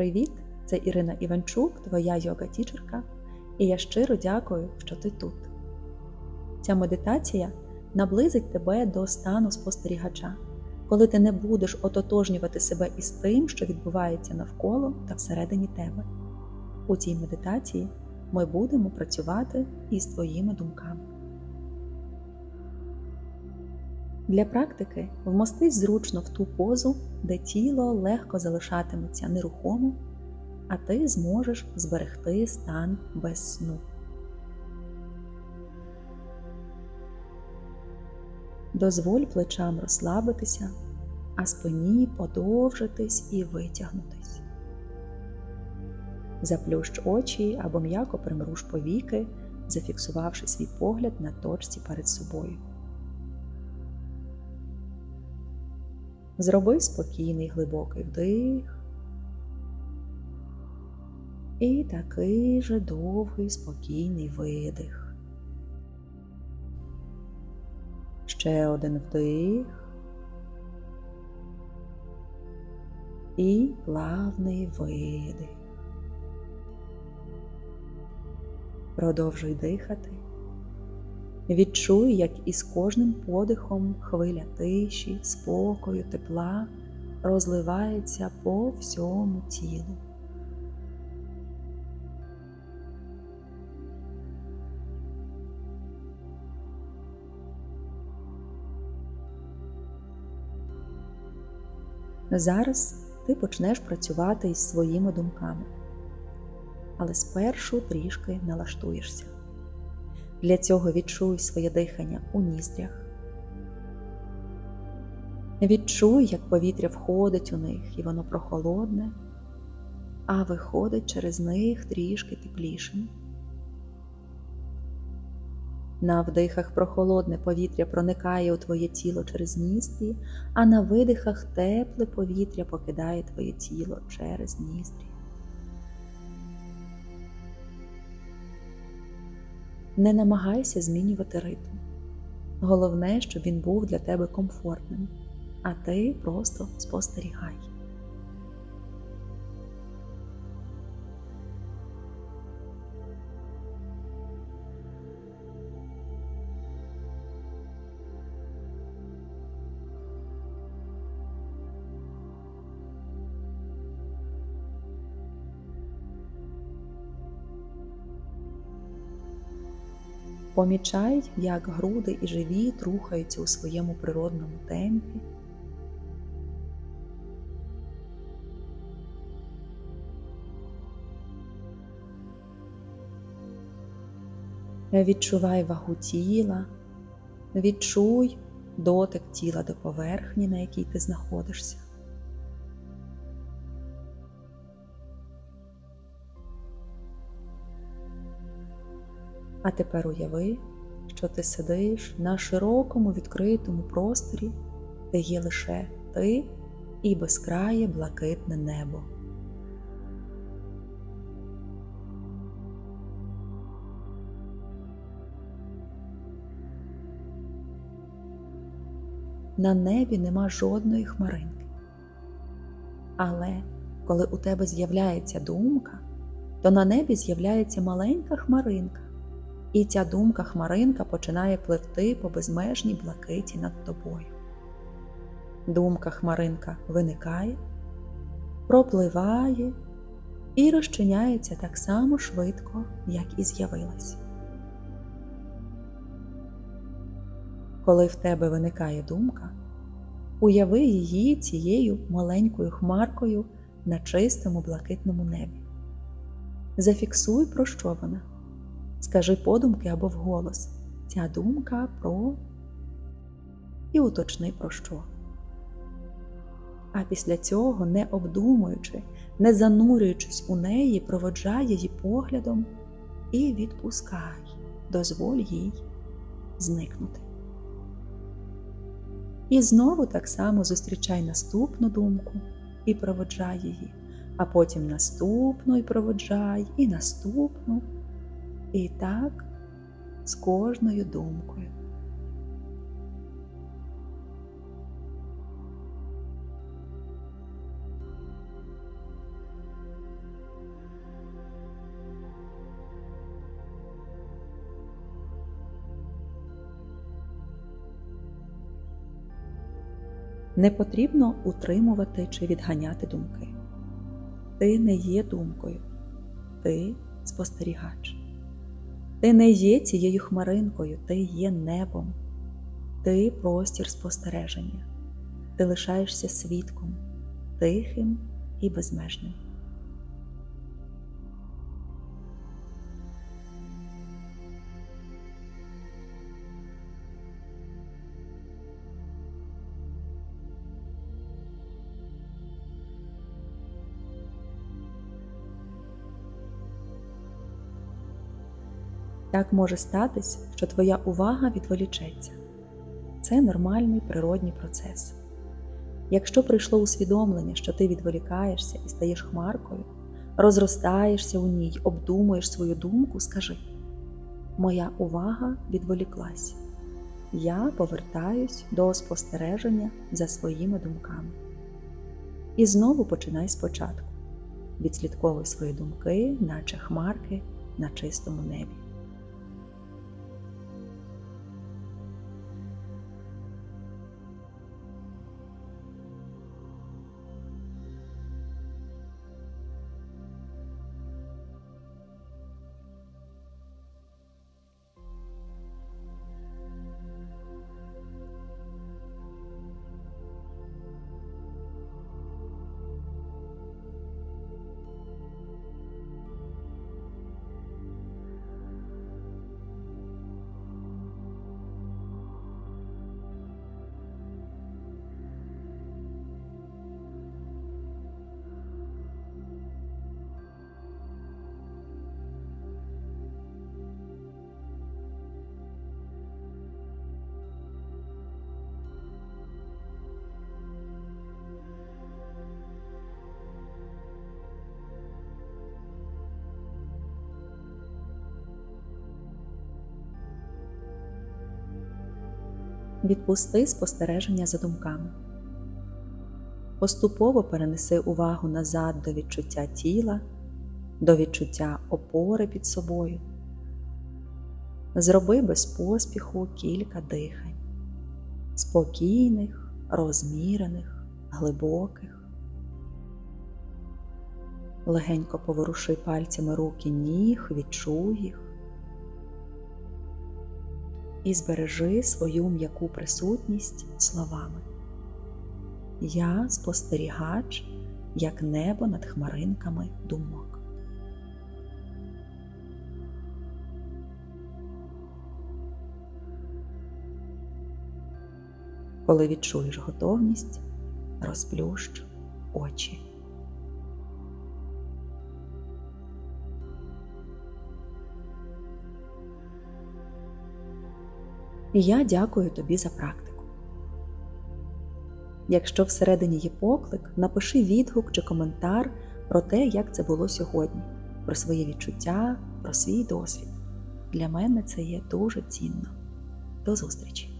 Привіт! Це Ірина Іванчук, твоя йога-тічерка, і я щиро дякую, що ти тут. Ця медитація наблизить тебе до стану спостерігача, коли ти не будеш ототожнювати себе із тим, що відбувається навколо та всередині тебе. У цій медитації ми будемо працювати із твоїми думками. Для практики вмостись зручно в ту позу, де тіло легко залишатиметься нерухомо, а ти зможеш зберегти стан без сну. Дозволь плечам розслабитися, а спині подовжитись і витягнутись. Заплющ очі або м'яко примруж повіки, зафіксувавши свій погляд на точці перед собою. Зроби спокійний глибокий вдих і такий же довгий спокійний видих. Ще один вдих і плавний видих. Продовжуй дихати. Відчуй, як із кожним подихом хвиля тиші, спокою, тепла розливається по всьому тілу. Зараз ти почнеш працювати із своїми думками, але спершу трішки налаштуєшся. Для цього відчуй своє дихання у ніздрях. Відчуй, як повітря входить у них, і воно прохолодне, а виходить через них трішки теплішим. На вдихах прохолодне повітря проникає у твоє тіло через ніздрі, а на видихах тепле повітря покидає твоє тіло через ніздрі. Не намагайся змінювати ритм. Головне, щоб він був для тебе комфортним, а ти просто спостерігай. Помічай, як груди і живіт рухаються у своєму природному темпі. Відчувай вагу тіла, відчуй дотик тіла до поверхні, на якій ти знаходишся. А тепер уяви, що ти сидиш на широкому відкритому просторі, де є лише ти і безкрає блакитне небо. На небі нема жодної хмаринки. Але коли у тебе з'являється думка, то на небі з'являється маленька хмаринка. І ця думка хмаринка починає пливти по безмежній блакиті над тобою. Думка хмаринка виникає, пропливає і розчиняється так само швидко, як і з'явилась. Коли в тебе виникає думка, уяви її цією маленькою хмаркою на чистому блакитному небі. Зафіксуй, про що вона. Скажи подумки або вголос ця думка про і уточни про що. А після цього, не обдумуючи, не занурюючись у неї, проводжай її поглядом і відпускай, дозволь їй зникнути. І знову так само зустрічай наступну думку і проводжай її, а потім наступну і проводжай, і наступну. І так з кожною думкою. Не потрібно утримувати чи відганяти думки. Ти не є думкою, ти спостерігач. Ти не є цією хмаринкою, ти є небом, ти простір спостереження, ти лишаєшся свідком, тихим і безмежним. Так може статись, що твоя увага відволічеться. Це нормальний природній процес. Якщо прийшло усвідомлення, що ти відволікаєшся і стаєш хмаркою, розростаєшся у ній, обдумуєш свою думку, скажи: Моя увага відволіклась. Я повертаюсь до спостереження за своїми думками. І знову починай спочатку. Відслідковуй свої думки, наче хмарки на чистому небі. Відпусти спостереження за думками. Поступово перенеси увагу назад до відчуття тіла, до відчуття опори під собою. Зроби без поспіху кілька дихань, спокійних, розмірених, глибоких. Легенько поворуши пальцями руки ніг, відчуй їх і збережи свою м'яку присутність словами. Я спостерігач, як небо над хмаринками думок. Коли відчуєш готовність, розплющ очі. І я дякую тобі за практику. Якщо всередині є поклик, напиши відгук чи коментар про те, як це було сьогодні, про свої відчуття, про свій досвід. Для мене це є дуже цінно. До зустрічі!